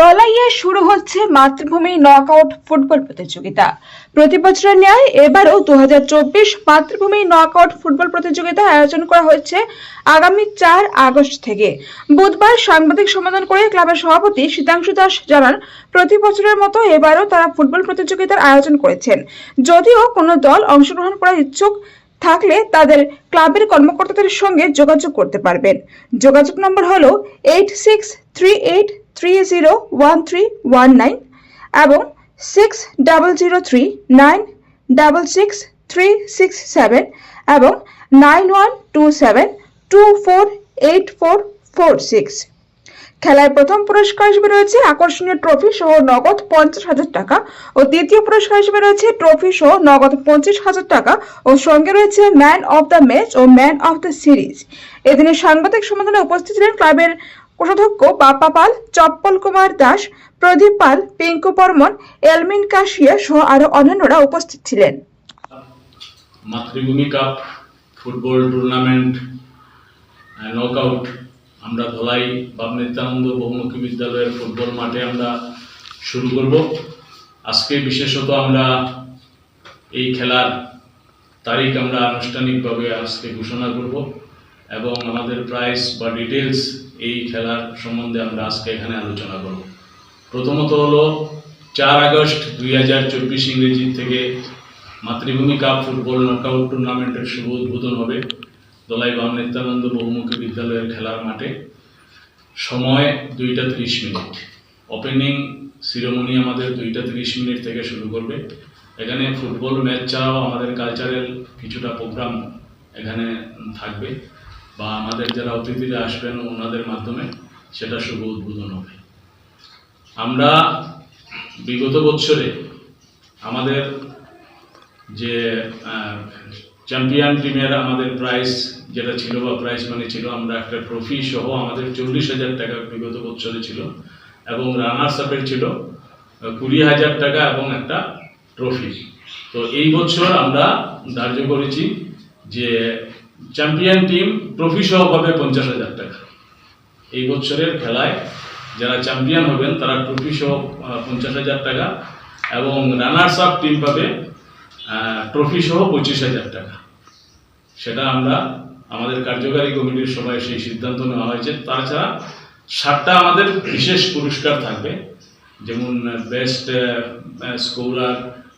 দলাইয়ে শুরু হচ্ছে মাতৃভূমি নকআউট ফুটবল প্রতিযোগিতা। প্রতি বছরের ন্যায় এবারও দু মাতৃভূমি নকআউট ফুটবল প্রতিযোগিতা আয়োজন করা হচ্ছে আগামী চার আগস্ট থেকে। বুধবার সাংবাদিক সম্মেলন করে ক্লাবের সভাপতি শীতাংশু দাস জানান, প্রতি বছরের মতো এবারও তারা ফুটবল প্রতিযোগিতার আয়োজন করেছেন। যদিও কোনো দল অংশগ্রহণ করার ইচ্ছুক থাকলে তাদের ক্লাবের কর্মকর্তাদের সঙ্গে যোগাযোগ করতে পারবেন। যোগাযোগ নম্বর হল eight six three eight three zero one three one nine এবং six double zero three nine double six three six seven এবং nine one two seven two four eight four four six খেলায় প্রথম পুরস্কার হিসেবে রয়েছে আকর্ষণীয় ট্রফি সহ নগদ পঞ্চাশ হাজার টাকা ও দ্বিতীয় পুরস্কার হিসেবে রয়েছে ট্রফি সহ নগদ পঁচিশ হাজার টাকা ও সঙ্গে রয়েছে ম্যান অফ দ্য ম্যাচ ও ম্যান অফ দ্য সিরিজ এদিনে সাংবাদিক সম্মেলনে উপস্থিত ছিলেন ক্লাবের কোষাধ্যক্ষ বাপ্পা পাল, চপ্পল কুমার দাস, প্রদীপ পাল, পিঙ্কু বর্মন, এলমিন কাশিয়া সহ আরও অন্যান্যরা উপস্থিত ছিলেন। মাতৃভূমি কাপ, ফুটবল টুর্নামেন্ট নকআউট আমরা ধলাই বাম নিত্যানন্দ বহুমুখী বিদ্যালয়ের ফুটবল মাঠে আমরা শুরু করব। আজকে বিশেষত আমরা এই খেলার তারিখ আমরা আনুষ্ঠানিকভাবে আজকে ঘোষণা করব এবং আমাদের প্রাইস বা ডিটেলস এই খেলার সম্বন্ধে আমরা আজকে এখানে আলোচনা করব। প্রথমত হলো চার আগস্ট দুই হাজার চব্বিশ ইংরেজি থেকে মাতৃভূমি কাপ ফুটবল নকআউট টুর্নামেন্টের শুভ উদ্বোধন হবে। দলাই বাম নিত্যানন্দ বহুমুখী বিদ্যালয়ের খেলার মাঠে সময় দুইটা ত্রিশ মিনিট। ওপেনিং সিরেমনি আমাদের দুইটা ত্রিশ মিনিট থেকে শুরু করবে। এখানে ফুটবল ম্যাচ ছাড়াও আমাদের কালচারাল কিছুটা প্রোগ্রাম এখানে থাকবে বা আমাদের যারা অতিথিরা আসবেন ওনাদের মাধ্যমে সেটা শুভ উদ্বোধন হবে। আমরা বিগত বছরে আমাদের যে চ্যাম্পিয়ন টিমের আমাদের প্রাইস যেটা ছিল বা প্রাইস মানে ছিল, আমরা একটা ট্রফি সহ আমাদের চল্লিশ হাজার টাকা বিগত বছরে ছিল এবং রানার্স আপের ছিল কুড়ি হাজার টাকা এবং একটা ট্রফি তো এই বছর আমরা ধার্য করেছি যে চ্যাম্পিয়ন টিম ট্রফি সহ পাবে পঞ্চাশ হাজার টাকা। এই বছরের খেলায় যারা চ্যাম্পিয়ন হবেন, তারা ট্রফি সহ পঞ্চাশ হাজার টাকা এবং রানার্স আপ টিম পাবে ট্রফি সহ পঁচিশ হাজার টাকা। সেটা আমরা আমাদের কার্যকারী কমিটির সবাই সেই সিদ্ধান্ত নেওয়া হয়েছে। তাছাড়া সাতটা আমাদের বিশেষ পুরস্কার থাকবে, যেমন বেস্ট স্কোরার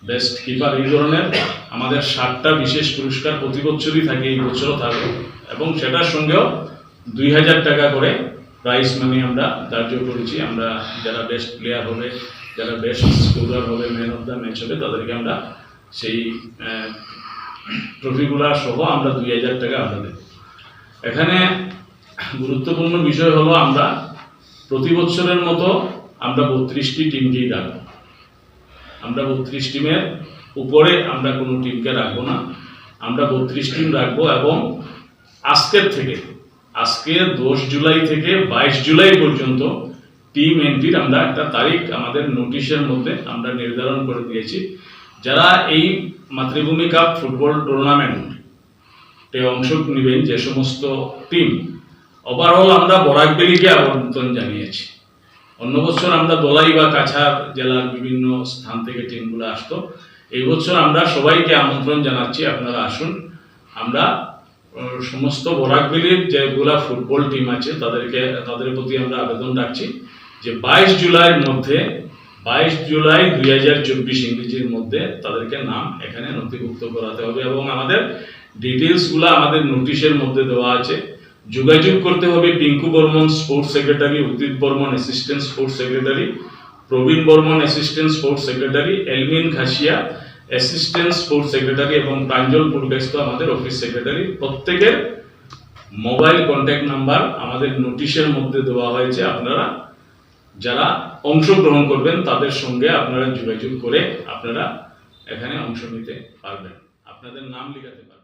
বেস্ট কিপার এই ধরনের আমাদের সাতটা বিশেষ পুরস্কার প্রতি বছরই থাকে, এই বছরও থাকবে। এবং সেটার সঙ্গেও দুই হাজার টাকা করে প্রাইজ মানি আমরা ধার্য করেছি। আমরা যারা বেস্ট প্লেয়ার হবে যারা বেস্ট স্কোরার হবে ম্যান অফ দ্য ম্যাচ হবে তাদেরকে আমরা সেই ট্রফিগুলা সহ আমরা দুই হাজার টাকা আমরা দেব। এখানে গুরুত্বপূর্ণ বিষয় হলো আমরা প্রতি বছরের মতো আমরা বত্রিশটি টিমকেই রাখব। আমরা বত্রিশ টিমের উপরে আমরা কোনো টিমকে রাখব না। আমরা বত্রিশ টিম রাখব এবং আজকের থেকে, আজকে দশ জুলাই থেকে বাইশ জুলাই পর্যন্ত টিম এন্ট্রির আমরা একটা তারিখ আমাদের নোটিশের মধ্যে আমরা নির্ধারণ করে দিয়েছি। যারা এই মাতৃভূমি কাপ ফুটবল টুর্নামেন্টে অংশ নেবেন, যে সমস্ত টিম ওভারঅল আমরা বরাক বরাকবেলিকে আমন্ত্রণ জানিয়েছি। অন্য বছর আমরা দলাই বা কাছাড় জেলার বিভিন্ন স্থান থেকে টিমগুলো আসতো। এই বছর আমরা সবাইকে আমন্ত্রণ জানাচ্ছি, আপনারা আসুন। আমরা সমস্ত বরাকবেলির যেগুলা ফুটবল টিম আছে, তাদেরকে, তাদের প্রতি আমরা আবেদন রাখছি যে বাইশ জুলাইয়ের মধ্যে বাইশ জুলাই দুই হাজার চব্বিশ ইংরেজির মধ্যে তাদেরকে নাম এখানে নথিভুক্ত করাতে হবে এবং আমাদের ডিটেলসগুলো আমাদের নোটিশের মধ্যে দেওয়া আছে। যোগাযোগ করতে হবে Pinku Barman sports secretary Udit Barman assistant sports secretary Prabin Barman assistant sports secretary Elmin Khasia assistant sports secretary এবং প্রাঞ্জল পুরকাস্ত আমাদের অফিস সেক্রেটারি প্রত্যেকের মোবাইল কন্ট্যাক্ট নাম্বার আমাদের নোটিশের মধ্যে দেওয়া হয়েছে। আপনারা যারা অংশগ্রহণ করবেন, তাদের সঙ্গে আপনারা যোগাযোগ করে আপনারা এখানে অংশ নিতে পারবেন। আপনাদের নাম লেখাতে পারবেন।